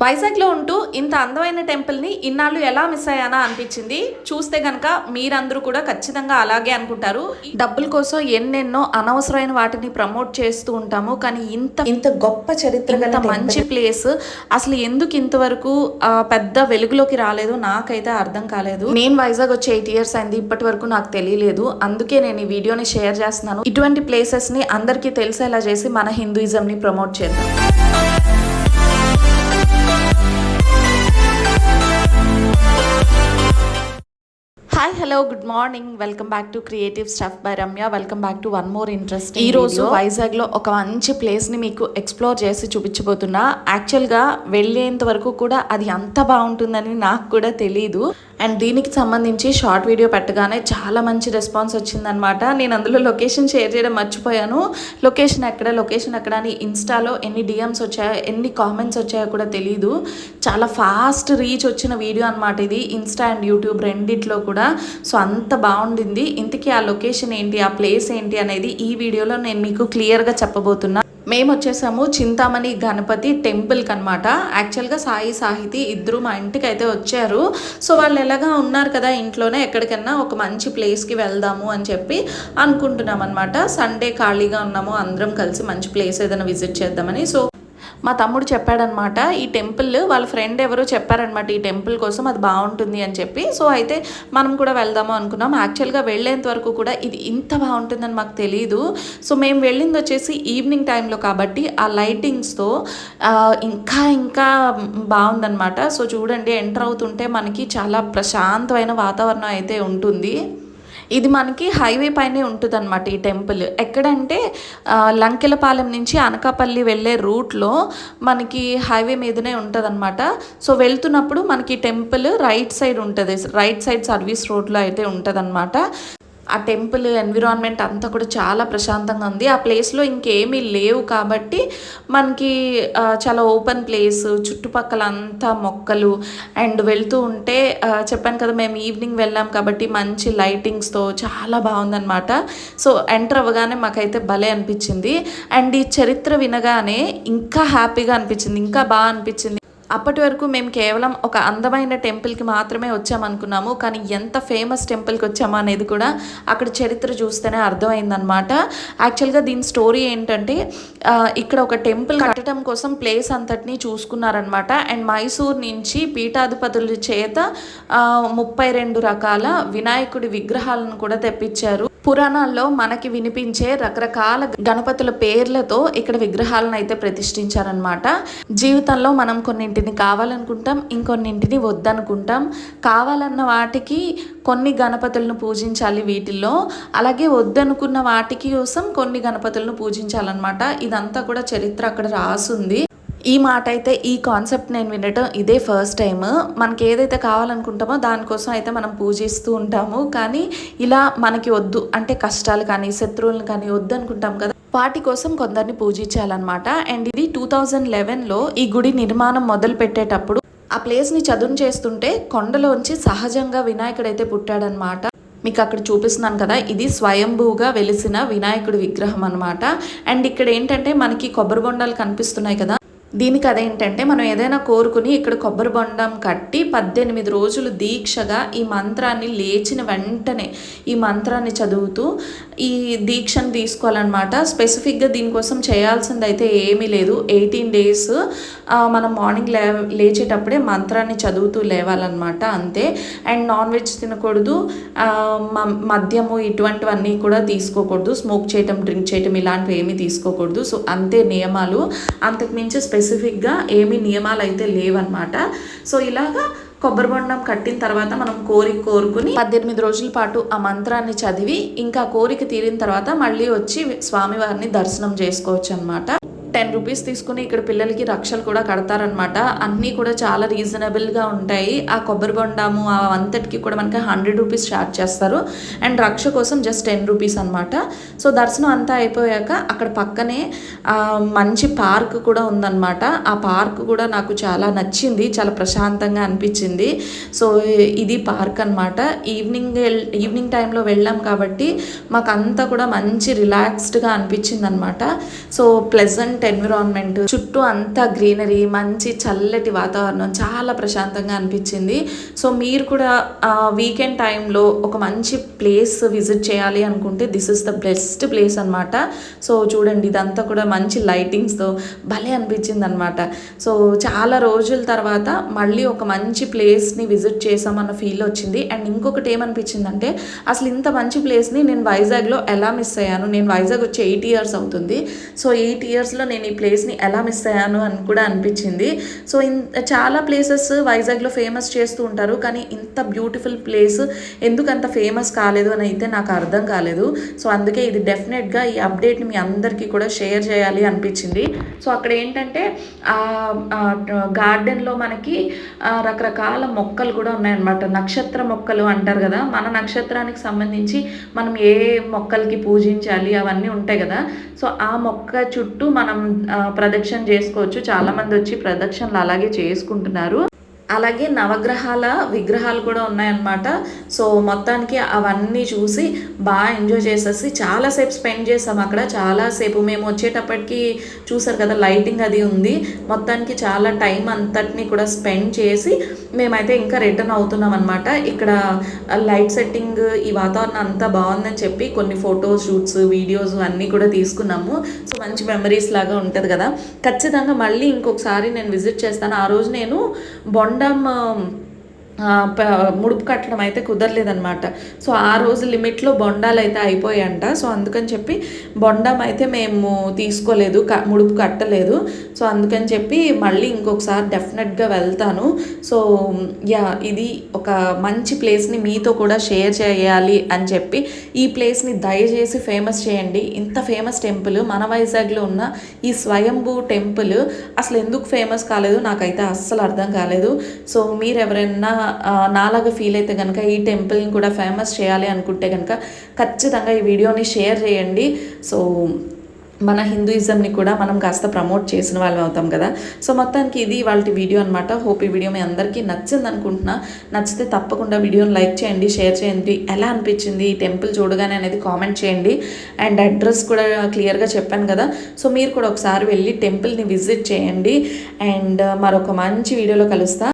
వైజాగ్లో ఉంటూ ఇంత అందమైన టెంపుల్ని ఇన్నాళ్ళు ఎలా మిస్ అయ్యానా అనిపించింది. చూస్తే కనుక మీరందరూ కూడా ఖచ్చితంగా అలాగే అనుకుంటారు. డబ్బుల కోసం ఎన్నెన్నో అనవసరమైన వాటిని ప్రమోట్ చేస్తూ ఉంటాము. కానీ ఇంత ఇంత గొప్ప చరిత్ర గల మంచి ప్లేస్. అసలు ఎందుకు ఇంతవరకు పెద్ద వెలుగులోకి రాలేదు నాకైతే అర్థం కాలేదు. నేను వైజాగ్ వచ్చి ఎయిట్ ఇయర్స్ అయింది. ఇప్పటి వరకు నాకు తెలియలేదు. అందుకే నేను ఈ వీడియోని షేర్ చేస్తున్నాను. ఇటువంటి ప్లేసెస్ని అందరికీ తెలిసేలా చేసి మన హిందూయిజం ని ప్రమోట్ చేద్దాం. Hi hello good morning welcome back to creative stuff by Ramya welcome back to one more interest ఈ రోజు వైజాగ్లో ఒక మంచి ప్లేస్ని మీకు ఎక్స్ప్లోర్ చేసి చూపించబోతున్నా. యాక్చువల్గా వెళ్ళేంత వరకు కూడా అది అంత బాగుంటుందని నాకు కూడా తెలియదు అండ్ దీనికి సంబంధించి షార్ట్ వీడియో పెట్టగానే చాలా మంచి రెస్పాన్స్ వచ్చిందనమాట నేను అందులో లొకేషన్ షేర్ చేయడం మర్చిపోయాను. లొకేషన్ ఎక్కడ లొకేషన్ ఎక్కడ అని ఇన్స్టాలో ఎన్ని డిఎమ్స్ వచ్చాయో ఎన్ని కామెంట్స్ వచ్చాయో కూడా తెలియదు చాలా ఫాస్ట్ రీచ్ వచ్చిన వీడియో అనమాట ఇది. ఇన్స్టా అండ్ యూట్యూబ్ రెండిట్లో కూడా. సో అంత బాగుండింది. ఇంతకీ ఆ లొకేషన్ ఏంటి ఆ ప్లేస్ ఏంటి అనేది ఈ వీడియోలో నేను మీకు క్లియర్గా చెప్పబోతున్నా. మేము వచ్చేసాము చింతామణి గణపతి టెంపుల్కి అనమాట యాక్చువల్గా సాయి సాహితి ఇద్దరు మా ఇంటికి అయితే వచ్చారు. సో వాళ్ళు ఎలాగా ఉన్నారు కదా ఇంట్లోనే ఎక్కడికైనా ఒక మంచి ప్లేస్కి వెళ్దాము అని చెప్పి అనుకుంటున్నాం అనమాట సండే ఖాళీగా ఉన్నాము అందరం కలిసి మంచి ప్లేస్ ఏదైనా విజిట్ చేద్దామని. సో మా తమ్ముడు చెప్పాడనమాట ఈ టెంపుల్ వాళ్ళ ఫ్రెండ్ ఎవరో చెప్పారనమాట ఈ టెంపుల్ కోసం అది బాగుంటుంది అని చెప్పి. సో అయితే మనం కూడా వెళ్దాము అనుకున్నాం. యాక్చువల్గా వెళ్ళేంత వరకు కూడా ఇది ఇంత బాగుంటుందని మాకు తెలియదు సో మేము వెళ్ళింది వచ్చేసి ఈవినింగ్ టైంలో కాబట్టి ఆ లైటింగ్స్తో ఇంకా ఇంకా బాగుందనమాట. సో చూడండి ఎంటర్ అవుతుంటే మనకి చాలా ప్రశాంతమైన వాతావరణం అయితే ఉంటుంది. ఇది మనకి హైవే పైనే ఉంటుంది అనమాట ఈ టెంపుల్. ఎక్కడంటే లంకెలపాలెం నుంచి అనకాపల్లి వెళ్ళే రూట్లో మనకి హైవే మీదనే ఉంటుంది అనమాట సో వెళ్తున్నప్పుడు మనకి టెంపుల్ రైట్ సైడ్ ఉంటుంది. రైట్ సైడ్ సర్వీస్ రోడ్లో అయితే ఉంటుంది ఆ టెంపుల్ ఎన్విరాన్మెంట్ అంతా కూడా చాలా ప్రశాంతంగా ఉంది. ఆ ప్లేస్లో ఇంకేమీ లేవు కాబట్టి మనకి చాలా ఓపెన్ ప్లేస్ చుట్టుపక్కల అంతా మొక్కలు అండ్ వెళ్తూ ఉంటే చెప్పాను కదా మేము ఈవినింగ్ వెళ్ళాం కాబట్టి మంచి లైటింగ్స్తో చాలా బాగుందనమాట సో ఎంటర్ అవ్వగానే మాకైతే భలే అనిపించింది. అండ్ ఈ చరిత్ర వినగానే ఇంకా హ్యాపీగా అనిపించింది. ఇంకా బాగా అనిపించింది. అప్పటి వరకు మేము కేవలం ఒక అందమైన టెంపుల్కి మాత్రమే వచ్చామనుకున్నాము. కానీ ఎంత ఫేమస్ టెంపుల్కి వచ్చామా అనేది కూడా అక్కడ చరిత్ర చూస్తేనే అర్థమైందనమాట యాక్చువల్గా దీని స్టోరీ ఏంటంటే ఇక్కడ ఒక టెంపుల్ కట్టడం కోసం ప్లేస్ అంతటినీ చూసుకున్నారనమాట అండ్ మైసూర్ నుంచి పీఠాధిపతుల చేత ముప్పై రెండు రకాల వినాయకుడి విగ్రహాలను కూడా తెప్పించారు. పురాణాల్లో మనకి వినిపించే రకరకాల గణపతుల పేర్లతో ఇక్కడ విగ్రహాలను అయితే ప్రతిష్ఠించారనమాట జీవితంలో మనం కొన్ని కొన్నింటిని కావాలనుకుంటాం ఇంకొన్నింటిని వద్దనుకుంటాం. కావాలన్న వాటికి కొన్ని గణపతులను పూజించాలి వీటిల్లో. అలాగే వద్దనుకున్న వాటికి కోసం కొన్ని గణపతులను పూజించాలన్నమాట. ఇదంతా కూడా చరిత్ర అక్కడ రాసుంది. ఈ మాట అయితే ఈ కాన్సెప్ట్ నేను వినటం ఇదే ఫస్ట్ టైం మనకి ఏదైతే కావాలనుకుంటామో దానికోసం అయితే మనం పూజిస్తూ ఉంటాము. కానీ ఇలా మనకి వద్దు. అంటే కష్టాలు కానీ శత్రువులను కానీ వద్దు అనుకుంటాం కదా. వాటి కోసం కొందరిని పూజించాలన్నమాట. అండ్ ఇది టూ థౌజండ్ లెవెన్లో ఈ గుడి నిర్మాణం మొదలు పెట్టేటప్పుడు ఆ ప్లేస్ని చదును చేస్తుంటే కొండలోంచి సహజంగా వినాయకుడైతే పుట్టాడనమాట మీకు అక్కడ చూపిస్తున్నాను కదా ఇది స్వయంభూగా వెలిసిన వినాయకుడి విగ్రహం అనమాట అండ్ ఇక్కడ ఏంటంటే మనకి కొబ్బరి బొండాలు కనిపిస్తున్నాయి కదా దీనికి అదేంటంటే మనం ఏదైనా కోరుకుని ఇక్కడ కొబ్బరి బొండం కట్టి పద్దెనిమిది రోజులు దీక్షగా ఈ మంత్రాన్ని లేచిన వెంటనే ఈ మంత్రాన్ని చదువుతూ ఈ దీక్షను తీసుకోవాలన్నమాట. స్పెసిఫిక్గా దీనికోసం చేయాల్సింది అయితే ఏమీ లేదు. ఎయిటీన్ డేస్ మనం మార్నింగ్ లే లేచేటప్పుడే మంత్రాన్ని చదువుతూ లేవాలన్నమాట అంతే. అండ్ నాన్ వెజ్ తినకూడదు. మద్యము ఇటువంటివన్నీ కూడా తీసుకోకూడదు. స్మోక్ చేయటం డ్రింక్ చేయటం ఇలాంటివి ఏమీ తీసుకోకూడదు. సో అంతే నియమాలు. అంతకుమించి స్పెసిఫిక్గా ఏమీ నియమాలు అయితే లేవన్నమాట. సో ఇలాగా కొబ్బరి బొండం కట్టిన తర్వాత మనం కోరిక కోరుకుని పద్దెనిమిది రోజుల పాటు ఆ మంత్రాన్ని చదివి ఇంకా కోరిక తీరిన తర్వాత మళ్ళీ వచ్చి స్వామివారిని దర్శనం చేసుకోవచ్చు అనమాట టెన్ రూపీస్ తీసుకుని ఇక్కడ పిల్లలకి రక్షలు కూడా కడతారనమాట అన్నీ కూడా చాలా రీజనబుల్గా ఉంటాయి. ఆ కొబ్బరి బొండాము ఆ అంతటికి కూడా మనకి హండ్రెడ్ రూపీస్ చార్జ్ చేస్తారు. అండ్ రక్ష కోసం జస్ట్ టెన్ రూపీస్ అనమాట సో దర్శనం అంతా అయిపోయాక అక్కడ పక్కనే మంచి పార్క్ కూడా ఉందన్నమాట. ఆ పార్క్ కూడా నాకు చాలా నచ్చింది. చాలా ప్రశాంతంగా అనిపించింది. సో ఇది పార్క్ అనమాట ఈవినింగ్ ఈవినింగ్ టైంలో వెళ్ళాం కాబట్టి మాకు అంతా కూడా మంచి రిలాక్స్డ్గా అనిపించింది అనమాట సో ప్లెజెంట్ ఎన్విరాన్మెంట్ చుట్టూ అంతా గ్రీనరీ మంచి చల్లటి వాతావరణం చాలా ప్రశాంతంగా అనిపించింది. సో మీరు కూడా వీకెండ్ టైంలో ఒక మంచి ప్లేస్ విజిట్ చేయాలి అనుకుంటే this is the best place అనమాట సో చూడండి ఇదంతా కూడా మంచి లైటింగ్స్తో భలే అనిపించింది అనమాట సో చాలా రోజుల తర్వాత మళ్ళీ ఒక మంచి ప్లేస్ని విజిట్ చేసామన్న ఫీల్ వచ్చింది. అండ్ ఇంకొకటి ఏమనిపించిందంటే అసలు ఇంత మంచి ప్లేస్ని నేను వైజాగ్లో ఎలా మిస్ అయ్యాను? నేను వైజాగ్ వచ్చి ఎయిట్ ఇయర్స్ అవుతుంది. సో ఎయిట్ ఇయర్స్లో నేను ఈ ప్లేస్ని ఎలా మిస్ అయ్యాను అని కూడా అనిపించింది. సో ఇన్ చాలా ప్లేసెస్ వైజాగ్లో ఫేమస్ చేస్తూ ఉంటారు. కానీ ఇంత బ్యూటిఫుల్ ప్లేస్ ఎందుకు అంత ఫేమస్ కాలేదు అని అయితే నాకు అర్థం కాలేదు. సో అందుకే ఇది డెఫినెట్గా ఈ అప్డేట్ని మీ అందరికీ కూడా షేర్ చేయాలి అనిపించింది. సో అక్కడ ఏంటంటే గార్డెన్లో మనకి రకరకాల మొక్కలు కూడా ఉన్నాయన్నమాట. నక్షత్ర మొక్కలు అంటారు కదా. మన నక్షత్రానికి సంబంధించి మనం ఏ మొక్కలకి పూజించాలి అవన్నీ ఉంటాయి కదా. సో ఆ మొక్క చుట్టూ మనం ఆ, ప్రదక్షిణ చేసుకోవచ్చు. చాలామంది వచ్చి ప్రదక్షిణలు అలాగే చేసుకుంటున్నారు. అలాగే నవగ్రహాల విగ్రహాలు కూడా ఉన్నాయన్నమాట. సో మొత్తానికి అవన్నీ చూసి బాగా ఎంజాయ్ చేసేసి చాలాసేపు స్పెండ్ చేసాం అక్కడ. చాలాసేపు మేము వచ్చేటప్పటికి చూసారు కదా లైటింగ్ అది ఉంది. మొత్తానికి చాలా టైం అంతటిని కూడా స్పెండ్ చేసి మేమైతే ఇంకా రిటర్న్ అవుతున్నాం అనమాట ఇక్కడ లైట్ సెట్టింగ్ ఈ వాతావరణం అంతా బాగుందని చెప్పి కొన్ని ఫొటోస్ షూట్స్ వీడియోస్ అన్నీ కూడా తీసుకున్నాము. సో మంచి మెమరీస్ లాగా ఉంటుంది కదా. ఖచ్చితంగా మళ్ళీ ఇంకొకసారి నేను విజిట్ చేస్తాను. ఆ రోజు నేను బొండ ఆ, ప- ముడుపు కట్టడం అయితే కుదరలేదనమాట సో ఆ రోజు లిమిట్లో బొండాలు అయితే అయిపోయాయంట. సో అందుకని చెప్పి బొండం అయితే మేము తీసుకోలేదు క ముడుపు కట్టలేదు. సో అందుకని చెప్పి మళ్ళీ ఇంకొకసారి డెఫినెట్గా వెళ్తాను. సో యా ఇది ఒక మంచి ప్లేస్ని మీతో కూడా షేర్ చేయాలి అని చెప్పి ఈ ప్లేస్ని దయచేసి ఫేమస్ చేయండి. ఇంత ఫేమస్ టెంపుల్ మన వైజాగ్లో ఉన్న ఈ స్వయంభూ టెంపుల్ అసలు ఎందుకు ఫేమస్ కాలేదు? నాకైతే అస్సలు అర్థం కాలేదు. సో మీరు ఎవరైనా నాలాగా ఫీల్ అయితే కనుక ఈ టెంపుల్ని కూడా ఫేమస్ చేయాలి అనుకుంటే కనుక ఖచ్చితంగా ఈ వీడియోని షేర్ చేయండి. సో మన హిందూయిజంని కూడా మనం కాస్త ప్రమోట్ చేసిన వాళ్ళం అవుతాం కదా. సో మొత్తానికి ఇది వాళ్ళ వీడియో అనమాట హోప్ ఈ వీడియో మీ అందరికీ నచ్చింది అనుకుంటున్నా. నచ్చితే తప్పకుండా వీడియోని లైక్ చేయండి షేర్ చేయండి. ఎలా అనిపించింది ఈ టెంపుల్ చూడగానే అనేది కామెంట్ చేయండి. అండ్ అడ్రస్ కూడా క్లియర్గా చెప్పాను కదా. సో మీరు కూడా ఒకసారి వెళ్ళి టెంపుల్ని విజిట్ చేయండి. అండ్ మరొక మంచి వీడియోలో కలుస్తా.